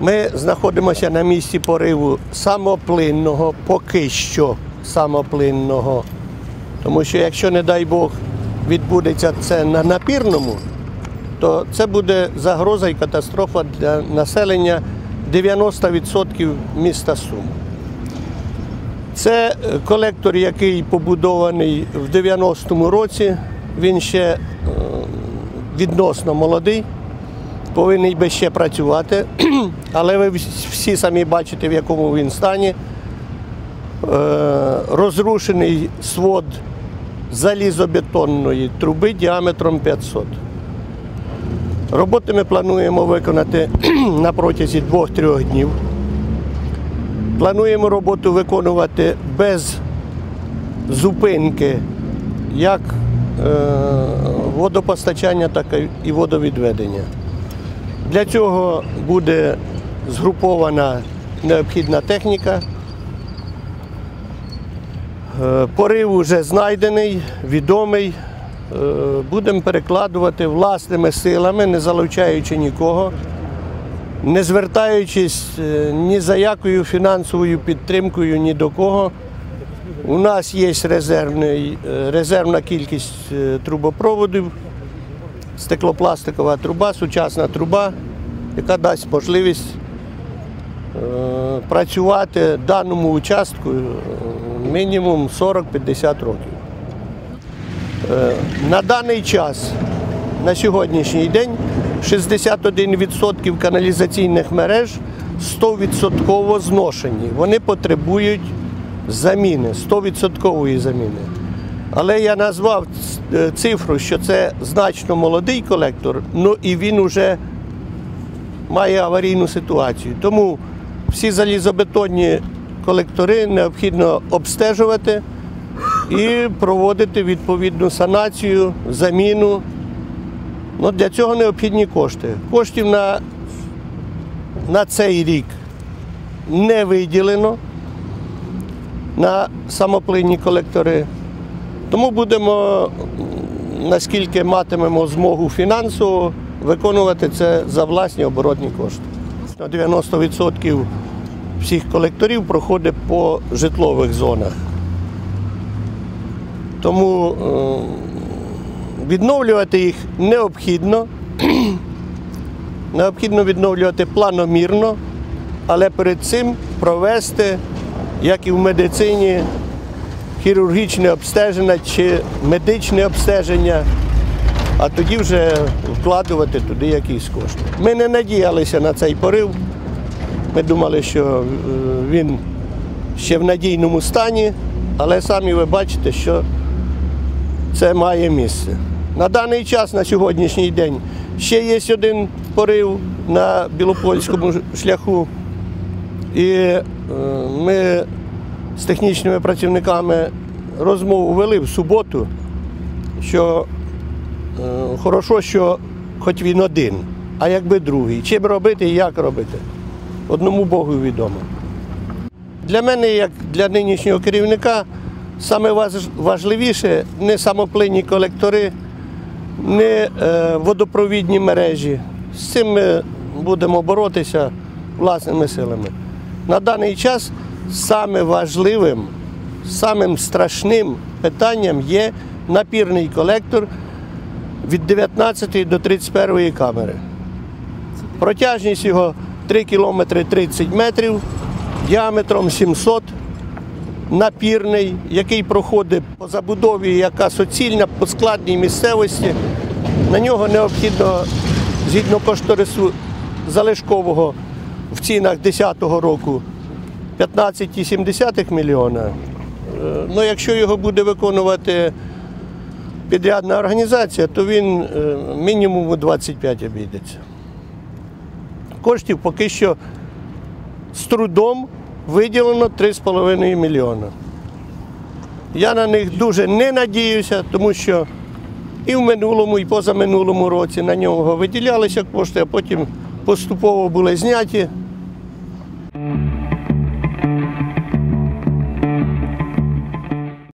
Ми знаходимося на місці пориву самоплинного, поки що самоплинного. Тому що якщо, не дай Бог, відбудеться це на напірному, то це буде загроза і катастрофа для населення 90% міста Сум. Це е, колектор, який побудований в 90-му році. Він ще відносно молодий, повинен би ще працювати. Але ви всі самі бачите, в якому він стані. Е, Розрушений свод залізобетонної труби діаметром 500. Роботи ми плануємо виконати на протязі 2-3 днів. Плануємо роботу виконувати без зупинки, як е, водопостачання, так і водовідведення. Для цього буде згрупована необхідна техніка. Е, Порив вже знайдений, відомий. Е, Будемо перекладувати власними силами, не залучаючи нікого, не звертаючись е, ні за якою фінансовою підтримкою ні до кого. У нас є е, резервна кількість е, трубопроводів, стеклопластикова труба, сучасна труба, яка дасть можливість е, працювати даному участку мінімум 40-50 років. На даний час, на сьогоднішній день, 61% каналізаційних мереж 100% зношені. Вони потребують заміни, 100% заміни. Але я назвав е, цифру, що це значно молодий колектор, ну і він вже має аварійну ситуацію. Тому всі залізобетонні колектори необхідно обстежувати і проводити відповідну санацію, заміну. Ну, для цього необхідні кошти. Коштів на, на цей рік не виділено на самоплинні колектори. Тому будемо, наскільки матимемо змогу фінансово, виконувати це за власні оборотні кошти. 90% всіх колекторів проходить по житлових зонах. Тому відновлювати їх необхідно. необхідно відновлювати планомірно, але перед цим провести, як і в медицині, хірургічне обстеження чи медичне обстеження, а тоді вже вкладувати туди якісь кошти. Ми не надіялися на цей порив. Ми думали, що е, він ще в надійному стані, але самі ви бачите, що це має місце. На даний час, на сьогоднішній день, ще є один порив на білопольському шляху. І ми з технічними працівниками розмову вели в суботу, що е, хорошо, що хоч він один, а якби другий. Чим робити і як робити? Одному Богу відомо. Для мене, як для нинішнього керівника, саме важливіше не самоплинні колектори, не е, водопровідні мережі. З цим ми будемо боротися власними силами. На даний час саме важливим, самим страшним питанням є напірний колектор від 19 до 31 камери. Протяжність його 3 км 30 метрів, діаметром 700 напірний, який проходить по забудові, яка суцільна по складній місцевості. На нього необхідно, згідно кошторису залишкового в цінах 2010 року 15,7 мільйона. Е, Ну, якщо його буде виконувати підрядна організація, то він е, мінімум у 25 обійдеться. Коштів поки що з трудом виділено 3,5 мільйона. Я на них дуже не надіюся, тому що і в минулому, і позаминулому році на нього виділялися кошти, а потім поступово були зняті.